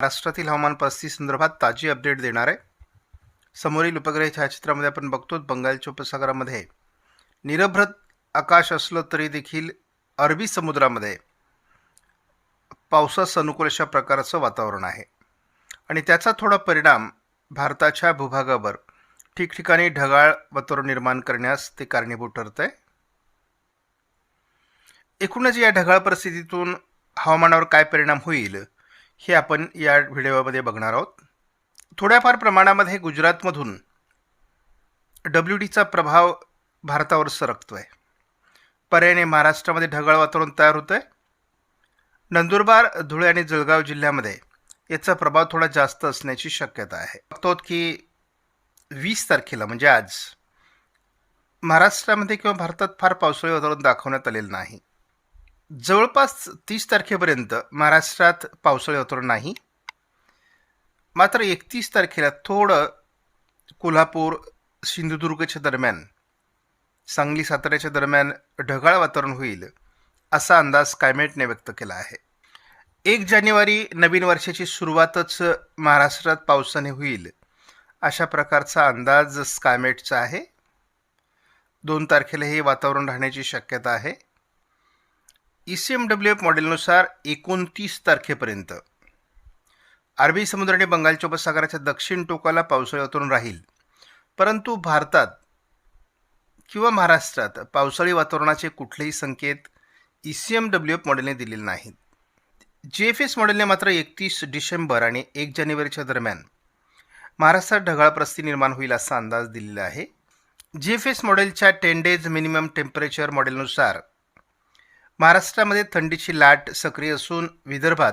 महाराष्ट्रातील हवामान परिस्थिती संदर्भात ताजी अपडेट देणार आहे समोरील उपग्रह छायाचित्रामध्ये आपण बघतो बंगालच्या उपसागरामध्ये. निरभ्र आकाश असलं तरी देखील अरबी समुद्रामध्ये पावसास अनुकूल अशा प्रकारचं वातावरण आहे. आणि त्याचा थोडा परिणाम भारताच्या भूभागावर ठिकठिकाणी ढगाळ वातावरण निर्माण करण्यास ते कारणीभूत ठरत आहे एकूणच या ढगाळ परिस्थितीतून हवामानावर काय परिणाम होईल? हे आपण या व्हिडिओमध्ये बघणार आहोत. थोड्याफार प्रमाणामध्ये गुजरातमधून डब्ल्यू डीचा प्रभाव भारतावर सरकतो आहे पर्यायाने महाराष्ट्रामध्ये ढगाळ वातावरण तयार होतं आहे नंदुरबार धुळे आणि जळगाव जिल्ह्यामध्ये याचा प्रभाव थोडा जास्त असण्याची शक्यता आहे. बघतो की वीस तारखेला म्हणजे आज महाराष्ट्रामध्ये किंवा भारतात फार पावसाळी वातावरण दाखवण्यात आलेलं नाही. जवळपास तीस तारखेपर्यंत महाराष्ट्रात पावसाळी वातावरण नाही. मात्र एकतीस तारखेला थोडं कोल्हापूर सिंधुदुर्गच्या दरम्यान सांगली साताऱ्याच्या दरम्यान ढगाळ वातावरण होईल असा अंदाज स्कायमेटने व्यक्त केला आहे. एक जानेवारी नवीन वर्षाची सुरुवातच महाराष्ट्रात पावसाने होईल अशा प्रकारचा अंदाज स्कायमेटचा आहे. दोन तारखेला हे वातावरण राहण्याची शक्यता आहे. E C M W F मॉडेलनुसार एकोणतीस तारखेपर्यंत. अरबी समुद्र आणि बंगालच्या उपसागराच्या दक्षिण टोकाला पावसाळी वातावरण राहील. परंतु भारतात किंवा महाराष्ट्रात पावसाळी वातावरणाचे कुठलेही संकेत E C M W F मॉडेलने दिलेले नाहीत. जी एफ एस मॉडेलने मात्र एकतीस डिसेंबर आणि एक जानेवारीच्या दरम्यान महाराष्ट्रात ढगाळ प्रस्ती निर्माण होईल असा अंदाज दिलेला आहे. जी एफ एस मॉडेलच्या टेन डेज मिनिमम टेम्परेचर मॉडेलनुसार महाराष्ट्रामध्ये थंडीची लाट सक्रिय असून विदर्भात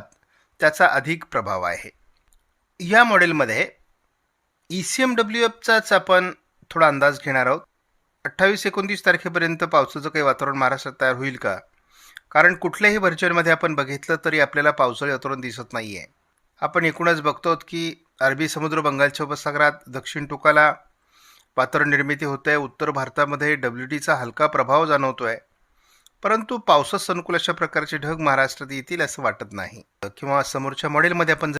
त्याचा अधिक प्रभाव आहे. या मॉडेलमध्ये ई सी एम डब्ल्यू एफचाच आपण थोडा अंदाज घेणार आहोत. अठ्ठावीस एकोणतीस तारखेपर्यंत पावसाचं काही वातावरण महाराष्ट्रात तयार होईल का? कारण कुठल्याही व्हर्च्युअलमध्ये आपण बघितलं तरी आपल्याला पावसाळी वातावरण दिसत नाही आहे आपण एकूणच बघतो की अरबी समुद्र बंगालच्या उपसागरात दक्षिण टोकाला वातावरण निर्मिती होते आहे उत्तर भारतामध्ये डब्ल्यू डीचा हलका प्रभाव जाणवतो आहे परंतु पावसात सनुकूल अशा प्रकारचे ढग महाराष्ट्रात येतील असं वाटत नाही. किंवा समोरच्या मॉडेलमध्ये आपण जर